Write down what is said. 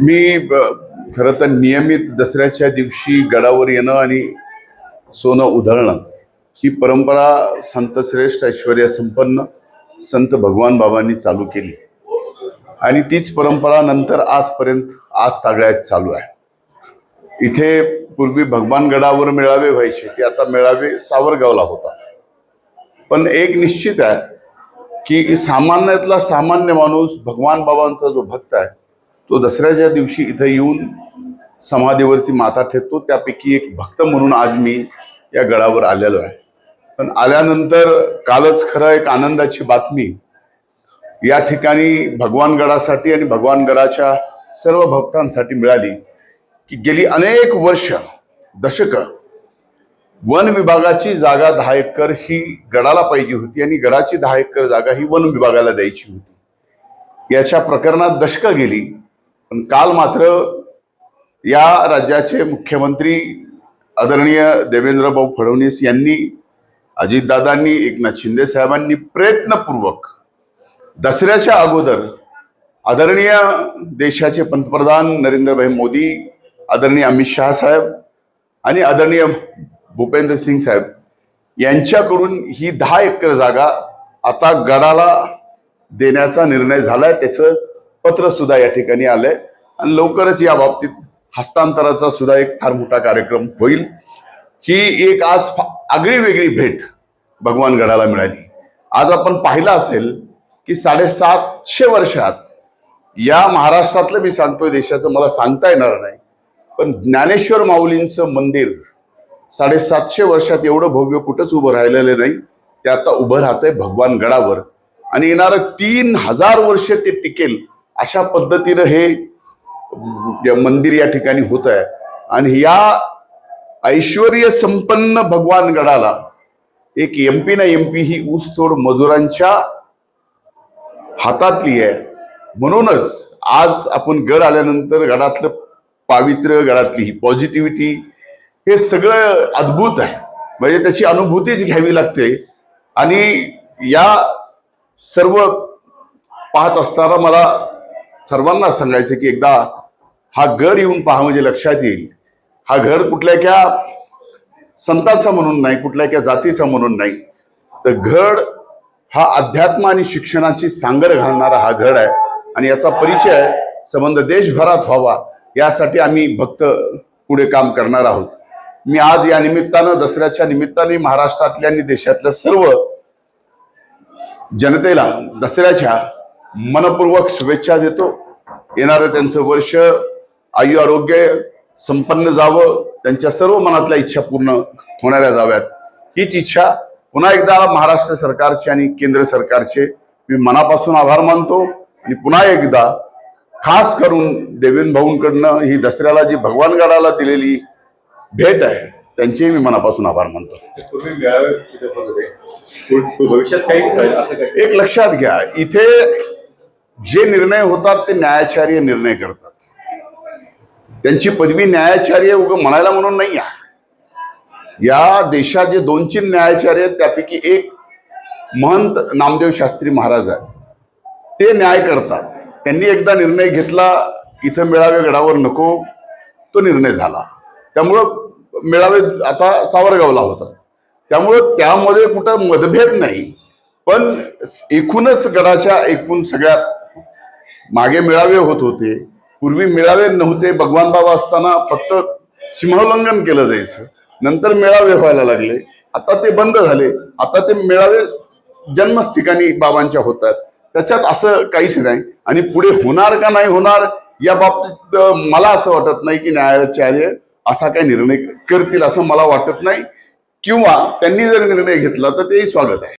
मी खरं तर नियमित दसऱ्याच्या दिवशी गडावर येणं आणि सोनं उधळणं ही परंपरा संत श्रेष्ठ संपन्न संत भगवान बाबांनी चालू केली. आणि तीच परंपरा नंतर आजपर्यंत आज तागळ्यात चालू आहे. इथे पूर्वी भगवान गडावर मेळावे व्हायचे ते आता मेळावे सावरगावला होता पण एक निश्चित आहे की सामान्यातला सामान्य माणूस भगवान बाबांचा जो भक्त आहे तो दसऱ्याच्या दिवशी इथं येऊन समाधीवरती माथा ठेवतो. त्यापैकी एक भक्त म्हणून आज मी या गडावर आलेलो आहे. पण आल्यानंतर कालच खरं एक आनंदाची बातमी या ठिकाणी भगवान गडासाठी आणि भगवान गडाच्या सर्व भक्तांसाठी मिळाली की गेली अनेक वर्ष दशकं वन विभागाची जागा दहा एकर ही गडाला पाहिजे होती आणि गडाची दहा एकर जागा ही वन विभागाला द्यायची होती. याच्या प्रकरणात दशकं गेली पण काल मात्र या राज्याचे मुख्यमंत्री आदरणीय देवेंद्रभाऊ फडणवीस यांनी अजितदादांनी एकनाथ शिंदे साहेबांनी प्रयत्नपूर्वक दसऱ्याच्या अगोदर आदरणीय देशाचे पंतप्रधान नरेंद्रभाई मोदी आदरणीय अमित शहा साहेब आणि आदरणीय भूपेंद्र सिंग साहेब यांच्याकडून ही दहा एकर जागा आता गडाला देण्याचा निर्णय झालाय त्याचं पत्र सुद्धा या ठिकाणी आलंय. आणि लवकरच या बाबतीत हस्तांतराचा सुद्धा एक फार मोठा कार्यक्रम होईल. ही एक आज फा- आगळी वेगळी भेट भगवान गडाला मिळाली. आज आपण पाहिलं असेल की साडेसातशे वर्षात या महाराष्ट्रातलं मी सांगतोय देशाचं मला सांगता येणार नाही पण ज्ञानेश्वर माऊलींचं मंदिर साडेसातशे वर्षात एवढं भव्य कुठंच उभं राहिलेलं नाही. ते आता उभं राहतंय भगवान गडावर. आणि येणारं तीन हजार वर्ष ते टिकेल अशा पद्धतीनं हे मंदिर या ठिकाणी होत आहे आणि या ऐश्वर संपन्न भगवान गडाला एक एमपी ना एमपी ही ऊसतोड मजुरांच्या हातातली आहे. म्हणूनच आज आपण गड आल्यानंतर गडातलं पावित्र्य गडातली ही पॉझिटिव्हिटी हे सगळं अद्भुत आहे. म्हणजे त्याची अनुभूतीच घ्यावी लागते. आणि या सर्व पाहत असताना मला सर्वांना सांगायचं की एकदा हा गड येऊन पहा म्हणजे लक्षात येईल. हा घर कुठल्या क्या संतांचा म्हणून नाही कुठल्या क्या जातीचा म्हणून नाही. तर घड हा अध्यात्म आणि शिक्षणाची सांगड घालणारा हा घड आहे. आणि याचा परिचय संबंध देशभरात व्हावा यासाठी आम्ही भक्त पुढे काम करणार आहोत. मी आज या निमित्तानं दसऱ्याच्या निमित्ताने महाराष्ट्रातल्या आणि देशातल्या सर्व जनतेला दसऱ्याच्या मनपूर्वक शुभेच्छा देतो. येणारं त्यांचं वर्ष आयु आरोग्य संपन्न जावं त्यांच्या सर्व मनातल्या इच्छा पूर्ण होणाऱ्या जाव्यात. हीच इच्छा पुन्हा एकदा महाराष्ट्र सरकारचे आणि केंद्र सरकारचे. मी मनापासून आभार मानतो. आणि पुन्हा एकदा खास करून देवेंद्र भाऊंकडनं ही दसऱ्याला जी भगवानगडाला दिलेली भेट आहे. त्यांचेही मी मनापासून आभार मानतो. एक लक्षात घ्या इथे जे निर्णय होतात ते न्यायाचार्य निर्णय करतात. त्यांची पदवी न्यायाचार्य उग म्हणायला म्हणून नाही आहे. या देशात जे दोन तीन न्यायाचार्य आहेत त्यापैकी एक महंत नामदेव शास्त्री महाराज आहेत. ते न्याय करतात. त्यांनी एकदा निर्णय घेतला इथं मेळावे गडावर नको तो निर्णय झाला. त्यामुळं मेळावे आता सावरगावला होता त्यामुळं त्यामध्ये कुठं मतभेद नाही. पण एकूणच गडाच्या एकूण सगळ्यात मागे मेळावे होत होते. पूर्वी मेळावे नव्हते. भगवान बाबा असताना फक्त सीमोल्लंघन केलं जायचं. नंतर मेळावे व्हायला लागले. आता ते बंद झाले. आता ते मेळावे जन्मच ठिकाणी बाबांच्या होतात. त्याच्यात असं काहीच नाही. आणि पुढे होणार का नाही होणार या बाबतीत मला असं वाटत नाही की न्यायाचार्य असा काही निर्णय करतील असं मला वाटत नाही. किंवा त्यांनी जर निर्णय घेतला तर तेही स्वागत आहे.